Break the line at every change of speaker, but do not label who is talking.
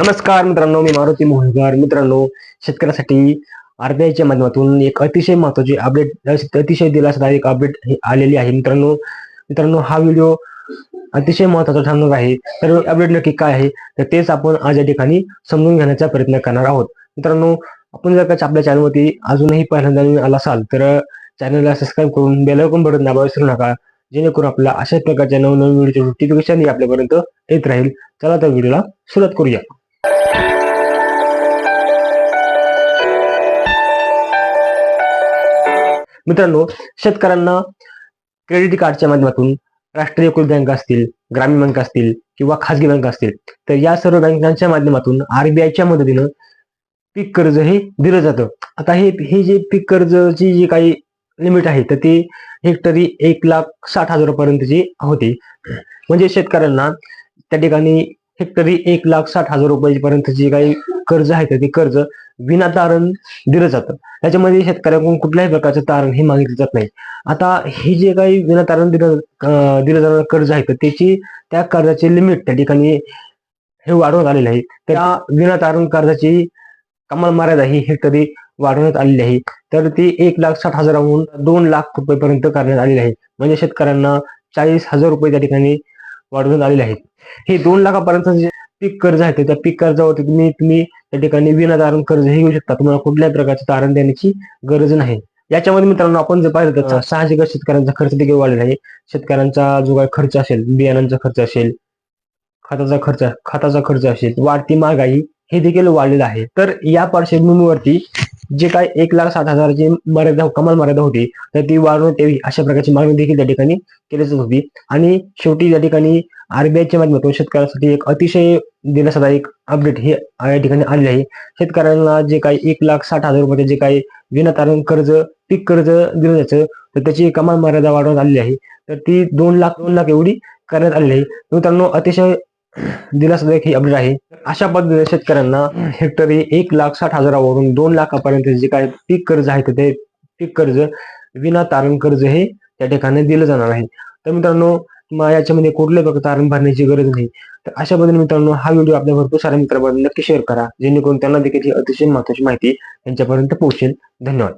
नमस्कार मित्रांनो मी मारुती मोहनकर मित्रांनो शेतकऱ्यासाठी आरबीआयच्या माध्यमातून एक अतिशय महत्वाची अपडेट अतिशय दिलासादायक अपडेट आलेली आहे. मित्रांनो मित्रांनो हा व्हिडिओ अतिशय महत्त्वाचा ठरणार आहे. तर अपडेट नक्की काय आहे? तर तेच आपण आज या ठिकाणी समजून घेण्याचा प्रयत्न करणार आहोत. मित्रांनो आपण जर का आपल्या चॅनलवरती अजूनही पहिल्यांदा आला असाल तर चॅनलला सबस्क्राईब करून बेल बटन दाबायला विसरू नका. जेणेकरून आपला अशा प्रकारच्या नवनवीन व्हिडिओचे नोटिफिकेशन आपल्यापर्यंत येत राहील. चला तर व्हिडिओला सुरुवात करूया. मित्रांनो शेतकऱ्यांना क्रेडिट कार्डच्या माध्यमातून राष्ट्रीयकृत बँक असतील ग्रामीण बँक असतील किंवा खाजगी बँक असतील तर या सर्व बँकांच्या माध्यमातून आरबीआयच्या मदतीनं पीक कर्ज हे दिलं जातं. आता हे हे जे पीक कर्जची जी काही लिमिट आहे तर ती हेक्टरी एक लाख साठ हजारापर्यंतची होती. म्हणजे शेतकऱ्यांना त्या ठिकाणी हेक्टरी एक लाख साठ हजार रुपयापर्यंत जी काही कर्ज आहे तर ते कर्ज विना तारण दिलं जातं. त्याच्यामध्ये शेतकऱ्याकडून कुठल्याही प्रकारचं तारण हे मागितलं जात नाही. आता हे जे काही विना तारण दिलं दिलं जाणारं कर्ज आहे तर त्याची त्या कर्जाची लिमिट त्या ठिकाणी हे वाढवण्यात आलेलं आहे. त्या विना तारण कर्जाची कमाल मर्यादा ही हेक्टरी वाढवण्यात आलेली आहे. तर ती एक लाख साठ हजाराहून दोन लाख रुपयेपर्यंत करण्यात आलेली आहे. म्हणजे शेतकऱ्यांना चाळीस हजार रुपये त्या ठिकाणी वाढवण्यात आलेले आहेत. हे दोन लाखापर्यंत जे पीक कर्ज आहे त्या पीक कर्जावरती तुम्ही तुम्ही त्या ठिकाणी विना तारण कर्ज हे घेऊ शकता. तुम्हाला कुठल्याही प्रकारचे तारण देण्याची गरज नाही. याच्यामध्ये मित्रांनो आपण जर पाहिलं तर साहजिकच शेतकऱ्यांचा खर्च देखील वाढलेला आहे. शेतकऱ्यांचा जो काही खर्च असेल बियाणांचा खर्च असेल खताचा खर्च खताचा खर्च असेल वाढती महागाई हे देखील वाढलेलं आहे. तर या पार्श्वभूमीवरती जे काय एक लाख सात हजाराची मर्यादा कमाल मर्यादा होती तर ती वाढवण्यात यावी अशा प्रकारची मागणी देखील त्या ठिकाणी केली जात होती. आणि शेवटी या ठिकाणी आरबीआयच्या माध्यमातून शेतकऱ्यांसाठी एक अतिशय दिलासादायक अपडेट हे या ठिकाणी आलेले आहे. शेतकऱ्यांना जे काही एक लाख साठ हजार रुपये जे काही विनातारण कर्ज पीक कर्ज दिलं जायचं तर त्याची कमाल मर्यादा वाढवण्यात आलेली आहे. तर ती दोन लाख दोन लाख एवढी करण्यात आलेली आहे. मित्रांनो अतिशय दिलासा ही अपडेट आहे. अशा पद्धतीने शेतकऱ्यांना हेक्टरी एक लाख साठ हजारावरून दोन लाखापर्यंत जे काय पीक कर्ज आहे ते पीक कर्ज विना तारण कर्ज हे त्या ठिकाणी दिलं जाणार आहे. तर मित्रांनो याच्यामध्ये कुठल्याही प्रकारचं तारण भरण्याची गरज नाही. तर अशा पद्धतीने मित्रांनो हा व्हिडिओ आपल्या भरपूर साऱ्या मित्रांपर्यंत नक्की शेअर करा. जेणेकरून त्यांना देखील ही अतिशय महत्वाची माहिती त्यांच्यापर्यंत पोहोचेल. धन्यवाद.